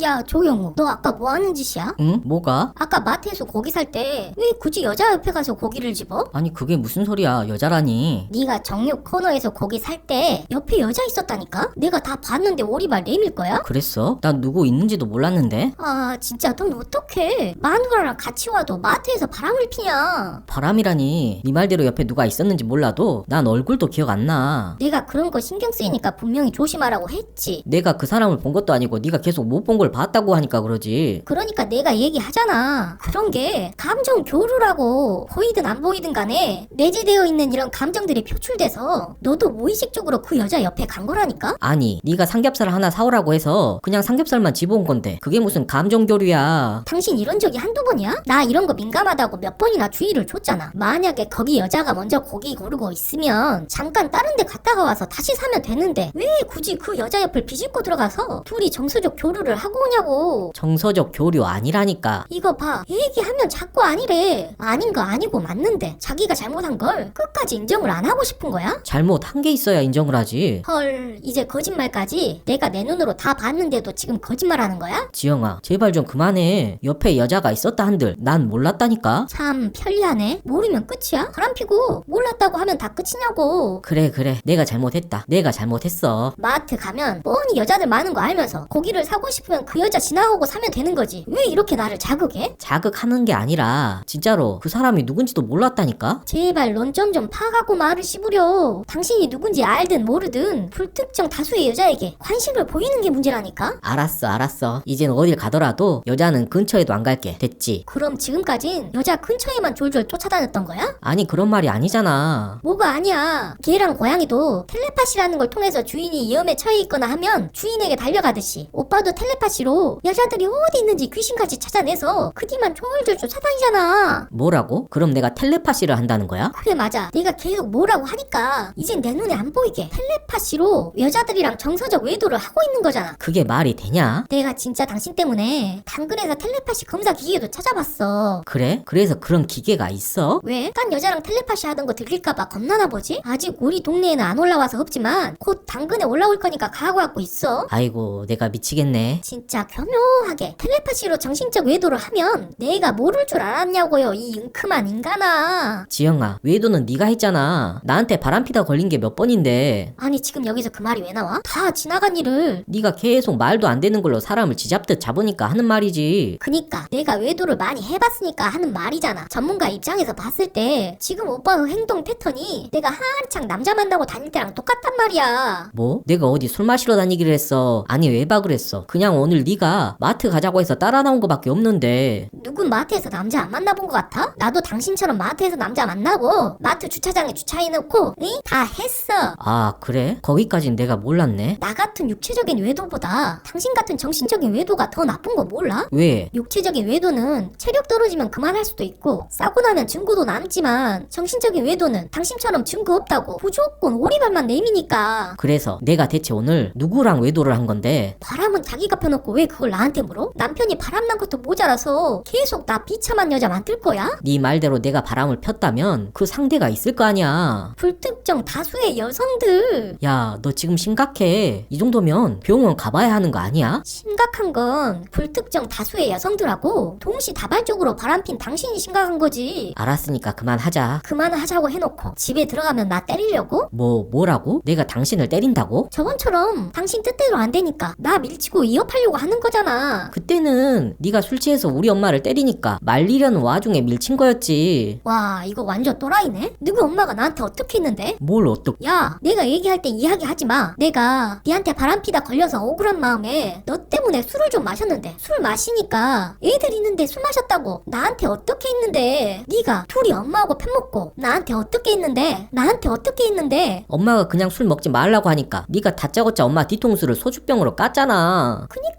야 조영우 너 아까 뭐 하는 짓이야? 응? 뭐가? 아까 마트에서 고기 살 때 왜 굳이 여자 옆에 가서 고기를 집어? 아니 그게 무슨 소리야 여자라니 네가 정육 코너에서 고기 살 때 옆에 여자 있었다니까? 내가 다 봤는데 오리발 내밀 거야? 그랬어? 난 누구 있는지도 몰랐는데 아 진짜 넌 어떡해 마누라랑 같이 와도 마트에서 바람을 피냐 바람이라니 네 말대로 옆에 누가 있었는지 몰라도 난 얼굴도 기억 안나 내가 그런 거 신경 쓰이니까 분명히 조심하라고 했지 내가 그 사람을 본 것도 아니고 네가 계속 못 본걸 봤다고 하니까 그러지 그러니까 내가 얘기하잖아 그런 게 감정 교류라고 보이든 안 보이든 간에 내재되어 있는 이런 감정들이 표출돼서 너도 무의식적으로 그 여자 옆에 간 거라니까? 아니 네가 삼겹살 하나 사오라고 해서 그냥 삼겹살만 집어온 건데 그게 무슨 감정 교류야 당신 이런 적이 한두 번이야? 나 이런 거 민감하다고 몇 번이나 주의를 줬잖아. 만약에 거기 여자가 먼저 고기 고르고 있으면 잠깐 다른 데 갔다가 와서 다시 사면 되는데 왜 굳이 그 여자 옆을 비집고 들어가서 둘이 정서적 교류를 하고 오냐고. 정서적 교류 아니라니까 이거 봐. 얘기하면 자꾸 아니래. 아닌 거 아니고 맞는데 자기가 잘못한 걸 끝까지 인정을 안 하고 싶은 거야? 잘못한 게 있어야 인정을 하지 헐, 이제 거짓말까지 내가 내 눈으로 다 봤는데도 지금 거짓말하는 거야? 지영아 제발 좀 그만해 옆에 여자가 있었다 한들 난 몰랐다니까 참 편리하네. 모르면 끝이야? 바람 피고 몰랐다고 하면 다 끝이냐고. 그래 그래 내가 잘못했다 내가 잘못했어 마트 가면 뻔히 여자들 많은 거 알면서 고기를 사고 싶으면 그 여자 지나가고 사면 되는 거지. 왜 이렇게 나를 자극해? 자극하는 게 아니라 진짜로 그 사람이 누군지도 몰랐다니까 제발 넌점 좀 파가고 말을 씹으려. 당신이 누군지 알든 모르든 불특정 다수의 여자에게 관심을 보이는 게 문제라니까? 알았어 알았어 이젠 어딜 가더라도 여자는 근처에도 안 갈게 됐지 그럼 지금까진 여자 근처에만 졸졸 쫓아다녔던 거야? 아니 그런 말이 아니잖아 뭐가 아니야. 개랑 고양이도 텔레파시라는 걸 통해서 주인이 위험에 처해 있거나 하면 주인에게 달려가듯이 오빠도 텔레파시 로 여자들이 어디 있는지 귀신같이 찾아내서 그 뒤만 졸졸 쫓아다니잖아. 뭐라고? 그럼 내가 텔레파시를 한다는 거야? 그래 맞아. 내가 계속 뭐라고 하니까 이젠 내 눈에 안 보이게 텔레파시로 여자들이랑 정서적 외도를 하고 있는 거잖아. 그게 말이 되냐? 내가 진짜 당신 때문에 당근에서 텔레파시 검사 기계도 찾아봤어. 그래? 그래서 그런 기계가 있어? 왜? 딴 여자랑 텔레파시 하던 거 들킬까봐 겁나나 보지? 아직 우리 동네에는 안 올라와서 없지만 곧 당근에 올라올 거니까 각오하고 있어. 아이고 내가 미치겠네 진짜 교묘하게 텔레파시로 정신적 외도를 하면 내가 모를 줄 알았냐고요 이 웅큼한 인간아. 지영아 외도는 네가 했잖아. 나한테 바람피다 걸린 게 몇 번인데? 아니 지금 여기서 그 말이 왜 나와? 다 지나간 일을. 네가 계속 말도 안 되는 걸로 사람을 쥐잡듯 잡으니까 하는 말이지. 그니까 내가 외도를 많이 해봤으니까 하는 말이잖아. 전문가 입장에서 봤을 때 지금 오빠의 행동 패턴이 내가 한창 남자 만나고 다닐 때랑 똑같단 말이야. 뭐? 내가 어디 술 마시러 다니기를 했어? 아니 외박을 했어. 그냥 오늘 네가 마트 가자고 해서 따라 나온 거밖에 없는데 누군 마트에서 남자 안 만나본 것 같아? 나도 당신처럼 마트에서 남자 만나고 마트 주차장에 주차해놓고 응? 다 했어 아 그래? 거기까진 내가 몰랐네 나 같은 육체적인 외도보다 당신 같은 정신적인 외도가 더 나쁜 거 몰라? 왜? 육체적인 외도는 체력 떨어지면 그만할 수도 있고 싸고 나면 증거도 남지만 정신적인 외도는 당신처럼 증거 없다고 무조건 오리발만 내미니까 그래서 내가 대체 오늘 누구랑 외도를 한 건데 바람은 자기가 펴놓고 왜 그걸 나한테 물어? 남편이 바람난 것도 모자라서 계속 나 비참한 여자 만들 거야? 네 말대로 내가 바람을 폈다면 그 상대가 있을 거 아니야 불특정 다수의 여성들 야 너 지금 심각해 이 정도면 병원 가봐야 하는 거 아니야? 심각한 건 불특정 다수의 여성들하고 동시다발적으로 바람핀 당신이 심각한 거지 알았으니까 그만하자 그만하자고 해놓고 집에 들어가면 나 때리려고? 뭐 뭐라고? 내가 당신을 때린다고? 저번처럼 당신 뜻대로 안 되니까 나 밀치고 이 업하려고 하는 거잖아. 그때는 네가 술 취해서 우리 엄마를 때리니까 말리려는 와중에 밀친 거였지 와 이거 완전 또라이네? 누구 엄마가 나한테 어떻게 했는데? 뭘 어떡 야 내가 얘기할 때 이야기하지 마. 내가 니한테 바람피다 걸려서 억울한 마음에 너 때문에 술을 좀 마셨는데 술 마시니까 애들 있는데 술 마셨다고 나한테 어떻게 했는데 네가 둘이 엄마하고 편 먹고 나한테 어떻게 했는데 나한테 어떻게 했는데 엄마가 그냥 술 먹지 말라고 하니까 네가 다짜고짜 엄마 뒤통수를 소주병으로 깠잖아 그니까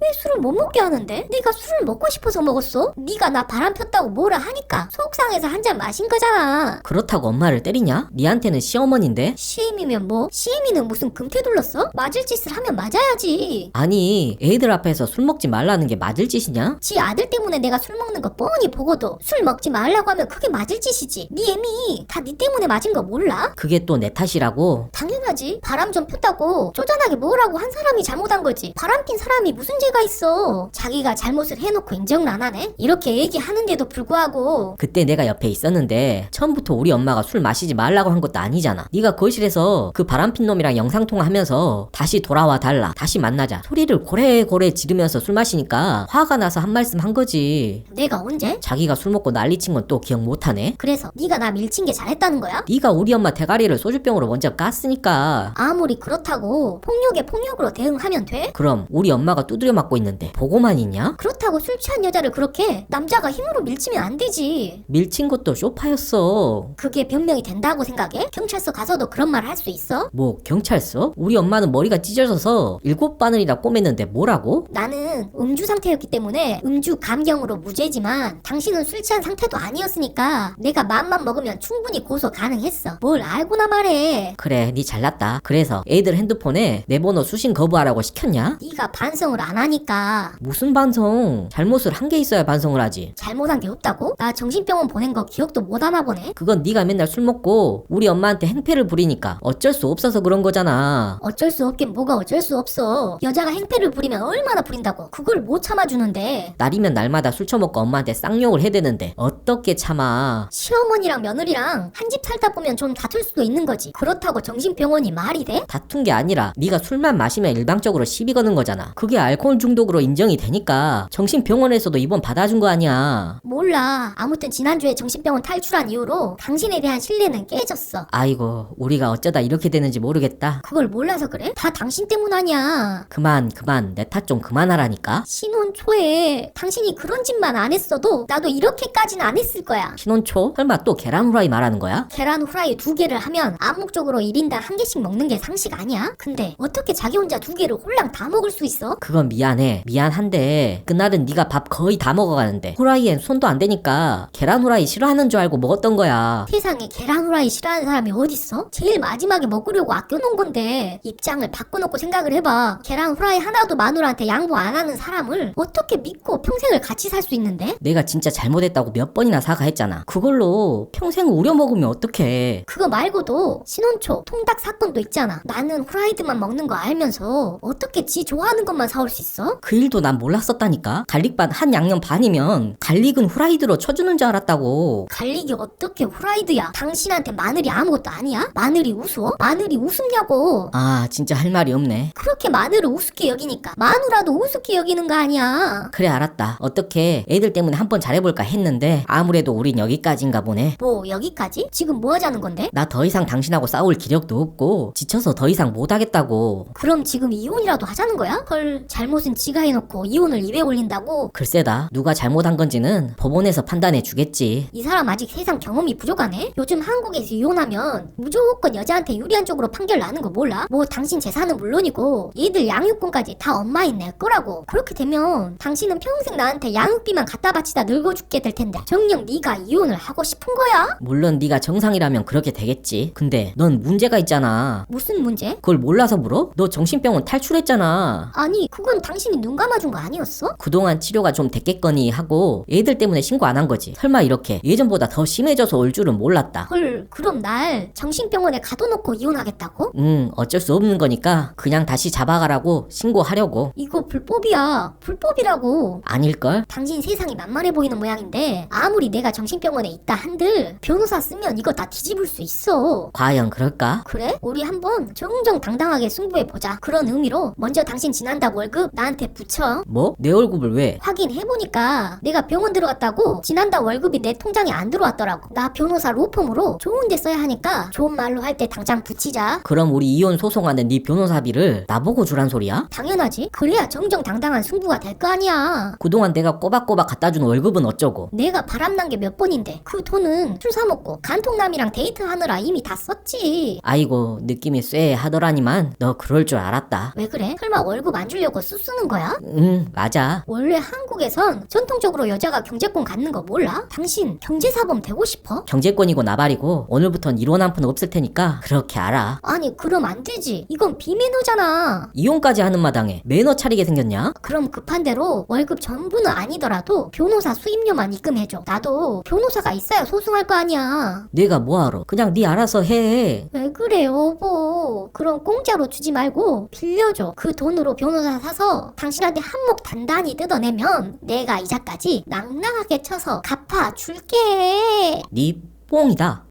왜 술을 못 먹게 하는데? 네가 술을 먹고 싶어서 먹었어? 네가 나 바람 폈다고 뭐라 하니까 속상해서 한 잔 마신 거잖아. 그렇다고 엄마를 때리냐? 니한테는 시어머니인데? 시엠이면 뭐? 시엠이는 무슨 금태 둘렀어? 맞을 짓을 하면 맞아야지. 아니 애들 앞에서 술 먹지 말라는 게 맞을 짓이냐? 지 아들 때문에 내가 술 먹는 거 뻔히 보고도 술 먹지 말라고 하면 그게 맞을 짓이지. 네 애미 다 네 때문에 맞은 거 몰라? 그게 또 내 탓이라고? 당연하지. 바람 좀 폈다고 쪼잔하게 뭐라고 한 사람이 잘못한 거지. 바람 핀 사람이 무슨 죄가 있어? 자기가 잘못을 해놓고 인정을 안 하네? 이렇게 얘기하는데도 불구하고 그때 내가 옆에 있었는데 처음부터 우리 엄마가 술 마시지 말라고 한 것도 아니잖아. 네가 거실에서 그 바람핀 놈이랑 영상 통화하면서 다시 돌아와 달라. 다시 만나자. 소리를 고래고래 지르면서 술 마시니까 화가 나서 한 말씀 한 거지. 내가 언제? 자기가 술 먹고 난리 친 건 또 기억 못하네. 그래서 네가 나 밀친 게 잘했다는 거야? 네가 우리 엄마 대가리를 소주병으로 먼저 깠으니까 아무리 그렇다고 폭력에 폭력으로 대응하면 돼? 그럼 우리 엄마가 두드려 맞고 있는데 보고만 있냐? 그렇다고 술 취한 여자를 그렇게 남자가 힘으로 밀치면 안 되지. 밀친 것도 쇼파였어. 그게 변명이 된다고 생각해? 경찰서 가서도 그런 말 할 수 있어? 뭐 경찰서? 우리 엄마는 머리가 찢어져서 일곱 바늘이나 꼬맸는데 뭐라고? 나는 음주 상태였기 때문에 음주 감경으로 무죄지만 당신은 술 취한 상태도 아니었으니까 내가 맘만 먹으면 충분히 고소 가능했어. 뭘 알고나 말해. 그래 니 잘났다. 그래서 애들 핸드폰에 내 번호 수신 거부하라고 시켰냐? 네가 반성을 안 하니까 무슨 반성? 잘못을 한 게 있어야 반성을 하지. 잘못한 게 없다고? 나 정신병원 보낸 거 기억도 못 하나 보네. 그건 네가 맨날 술 먹고 우리 엄마한테 행패를 부리니까 어쩔 수 없어서 그런 거잖아. 어쩔 수 없긴 뭐가 어쩔 수 없어. 여자가 행패를 부리면 얼마나 부린다고. 그걸 못 참아주는데. 날이면 날마다 술 처먹고 엄마한테 쌍욕을 해대는데 어떻게 참아? 시어머니랑 며느리랑 한 집 살다 보면 좀 다툴 수도 있는 거지. 그렇다고 정신병원이 말이 돼? 다툰 게 아니라 네가 술만 마시면 일방적으로 시비 거는 거잖아. 그게 알코올 중독으로 인정이 되니까 정신병원에서도 입원 받아준 거 아니야. 몰라. 아무튼 지난주에 정신병원 탈출한 이후로 당신에 대한 신뢰는 깨졌어. 아이고 우리가 어쩌다 이렇게 되는지 모르겠다. 그걸 몰라서 그래? 다 당신 때문 아니야. 그만 그만 내 탓 좀 그만하라니까. 신혼 초에 당신이 그런 짓만 안 했어도 나도 이렇게까지는 안 했을 거야. 신혼초? 설마 또 계란 후라이 말하는 거야? 계란 후라이 두 개를 하면 암묵적으로 1인당 한 개씩 먹는 게 상식 아니야? 근데 어떻게 자기 혼자 두 개를 홀랑 다 먹을 수 있어? 그건 미안해. 미안한데 그날은 네가 밥 거의 다 먹어가는데 후라이엔 손도 안 대니까 계란 후라이 싫어하는 줄 알고 먹었던 거야. 세상에 계란 후라이 싫어하는 사람이 어딨어? 제일 마지막에 먹으려고 아껴놓은 건데 입장을 바꿔놓고 생각을 해봐 계란 후라이 하나도 마누라한테 양보 안 하는 사람을 어떻게 믿고 평생을 같이 살 수 있는데? 내가 진짜 잘못했다고 몇 번이나 사과했잖아. 그걸로 평생 우려 먹으면 어떡해. 그거 말고도 신혼초 통닭 사건도 있잖아 나는 후라이드만 먹는 거 알면서 어떻게 지 좋아하는 것만 사올 수 있어? 그 일도 난 몰랐었다니까. 갈릭반 한 양념 반이면 갈릭은 후라이드로 쳐주는 줄 알았다고. 갈릭이 어떻게 후라이드야? 당신한테 마늘이 아무것도 아니야? 마늘이 우스워? 마늘이 우습냐고 아 진짜 할 말이 없네. 그렇게 마늘을 우습게 여기니까 마누라도 우습게 여기는 거 아니야 그래 알았다. 어떻게 애들 때문에 한 번 잘해볼까 했는데 아무래도 우린 여기까지인가 보네. 뭐 여기까지? 지금 뭐 하자는 건데? 나 더 이상 당신하고 싸울 기력도 없고 지쳐서 더 이상 못하겠다고. 그럼 지금 이혼이라도 하자는 거야? 헐 잘못은 지가 해놓고 이혼을 입에 올린다고? 글쎄다. 누가 잘못한 건지는 법원에서 판단해 주겠지. 이 사람 아직 세상 경험이 부족하네? 요즘 한국에서 이혼하면 무조건 여자한테 유리한 쪽으로 판결 나는 거 몰라? 뭐 당신 재산은 물론이고 얘들 양육권까지 다 엄마인 내 거라고 그렇게 되면 당신은 평생 나한테 양육비만 갖다 바치다 늙어 죽게 될 텐데 정녕 네가 이혼을 하고 싶은 거야? 물론 네가 정상이라면 그렇게 되겠지. 근데 넌 문제가 있잖아. 무슨 문제? 그걸 몰라서 물어? 너 정신병원 탈출했잖아. 아니 그건 당신이 눈 감아준 거 아니었어? 그동안 치료가 좀 됐겠거니 하고 애들 때문에 신고 안 한 거지. 설마 이렇게 예전보다 더 심해져서 올 줄은 몰랐다. 헐 그럼 날 정신병원에 가둬놓고 이혼하겠다고? 응, 어쩔 수 없는 거니까 그냥 다시 잡아가라고 신고하려고. 이거 불법이야 불법이라고 아닐걸? 당신 세상이 만만해 보이는 모양인데 아무리 내가 정신병원에 있다 한들 변호사 쓰면 이거 다 뒤집을 수 있어 과연 그럴까? 그래? 우리 한번 정정당당하게 승부해보자 그런 의미로 먼저 당신 지 난달 월급 나한테 붙여 뭐? 내 월급을 왜? 확인해보니까 내가 병원 들어갔다고 지난달 월급이 내 통장에 안 들어왔더라고 나 변호사 로펌으로 좋은 데 써야 하니까 좋은 말로 할 때 당장 붙이자 그럼 우리 이혼 소송하는 네 변호사비를 나보고 주란 소리야? 당연하지 그래야 정정당당한 승부가 될 거 아니야 그동안 내가 꼬박꼬박 갖다 준 월급은 어쩌고? 내가 바람난 게 몇 번인데 그 돈은 술 사 먹고 간통남이랑 데이트하느라 이미 다 썼지 아이고 느낌이 쎄 하더라니만 너 그럴 줄 알았다. 왜 그래? 설마 월급 안 주려고 수 쓰는 거야? 응 맞아. 원래 한국에선 전통적으로 여자가 경제권 갖는 거 몰라? 당신 경제사범 되고 싶어? 경제권이고 나발이고 오늘부턴 이혼 한푼 없을 테니까 그렇게 알아. 아니 그럼 안 되지 이건 비매너잖아 이혼까지 하는 마당에 매너 차리게 생겼냐? 그럼 급한 대로 월급 전부는 아니더라도 변호사 수임료만 입금해줘 나도 변호사가 있어야 소송할 거 아니야 내가 뭐하러? 그냥 네 알아서 해. 왜 그래 여보 그럼 공짜로 주지 말고 빌려줘 그 돈으로 변호사 변호사 사서 당신한테 한몫 단단히 뜯어내면 내가 이자까지 낭낭하게 쳐서 갚아줄게. 니 뽕이다.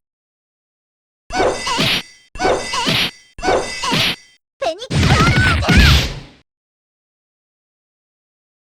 베니